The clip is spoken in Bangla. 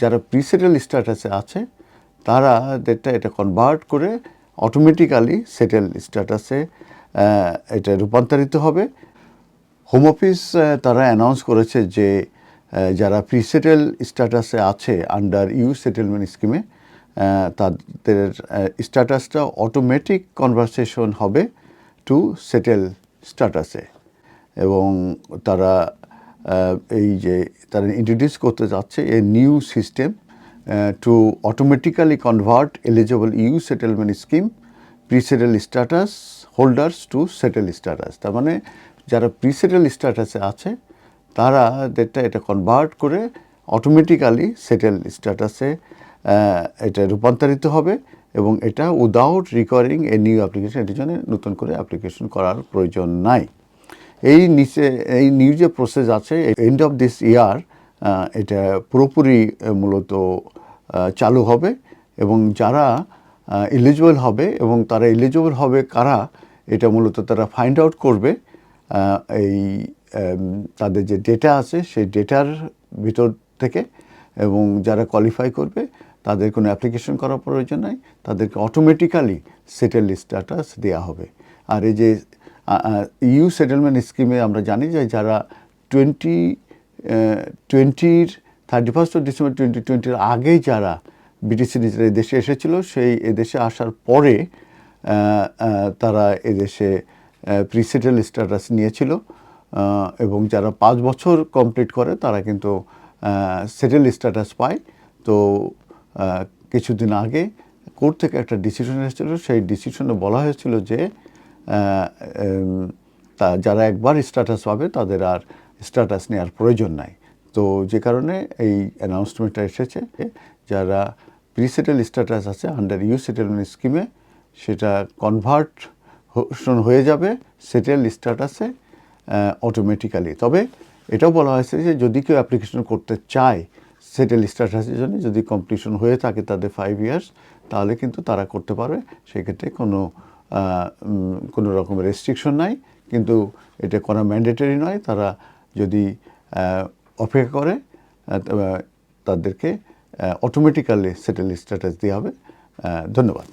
যারা প্রিসেটেল স্ট্যাটাসে আছে, তারা এটা এটা কনভার্ট করে অটোমেটিক্যালি সেটেল স্ট্যাটাসে এটা রূপান্তরিত হবে। হোম অফিস তারা অ্যানাউন্স করেছে যে যারা প্রিসেটেল স্ট্যাটাসে আছে আন্ডার ইউ সেটেলমেন্ট স্কিমে তাদের স্ট্যাটাসটা অটোমেটিক কনভারসেশন হবে টু সেটেল স্ট্যাটাসে এবং তারা এই যে তারা ইন্ট্রোডিউস করতে যাচ্ছে a new system to automatically convert eligible EU settlement scheme presettle status holders to settle status তার মানে যারা প্রিসেটেল স্ট্যাটাসে আছে, তারা এটা এটা কনভার্ট করে অটোমেটিক্যালি সেটেল স্ট্যাটাসে এটা রূপান্তরিত হবে এবং এটা without requiring a new application এটির জন্য নতুন করে অ্যাপ্লিকেশন করার প্রয়োজন নাই। এই নিচে, এই নিউ যে প্রসেস আছে এন্ড অফ দিস ইয়ার এটা পুরোপুরি মূলত চালু হবে এবং যারা এলিজিবল হবে এবং তারা এলিজিবল হবে কারা, এটা মূলত তারা ফাইন্ড আউট করবে। এই তাদের যে ডেটা আছে, সেই ডেটার ভিতর থেকে এবং যারা কোয়ালিফাই করবে, তাদের কোনো অ্যাপ্লিকেশন করার প্রয়োজন নাই, তাদেরকে অটোমেটিক্যালি সেটেল স্ট্যাটাস দেওয়া হবে। আর এই যে ইউ সেটেলমেন্ট স্কিমে আমরা জানি যে যারা টোয়েন্টি টোয়েন্টির thirty first of December twenty টোয়েন্টির আগে যারা ব্রিটিশ নিজেরা দেশে এসেছিল, সেই এদেশে আসার পরে তারা এদেশে প্রিসেটেল স্ট্যাটাস নিয়েছিল এবং যারা পাঁচ বছর কমপ্লিট করে, তারা কিন্তু সেটেল স্ট্যাটাস পায়। তো কিছুদিন আগে কোর্ট থেকে একটা ডিসিশন এসেছিল, সেই ডিসিশনে বলা হয়েছিল যে তা যারা একবার স্ট্যাটাস পাবে, তাদের আর স্ট্যাটাস নেওয়ার প্রয়োজন নাই। তো যে কারণে এই অ্যানাউন্সমেন্টটা এসেছে যারা প্রিসেটেল স্ট্যাটাস আছে আন্ডার ইউ সেটেলমেন্ট স্কিমে সেটা কনভার্ট হয়ে যাবে সেটেল স্ট্যাটাসে অটোমেটিক্যালি তবে এটাও বলা হয়েছে যে যদি কেউ অ্যাপ্লিকেশন করতে চায় সেটেল স্ট্যাটাসের জন্য, যদি কমপ্লিশন হয়ে থাকে তাদের ফাইভ ইয়ার্স তাহলে কিন্তু তারা করতে পারবে। সেক্ষেত্রে কোনো কোনো রকমের রেস্ট্রিকশন নাই। কিন্তু এটা করা ম্যান্ডেটরি নয়। তারা যদি অপেক্ষা করে তাদেরকে অটোমেটিক্যালি সেটেল স্ট্যাটাস দেওয়া হবে। ধন্যবাদ।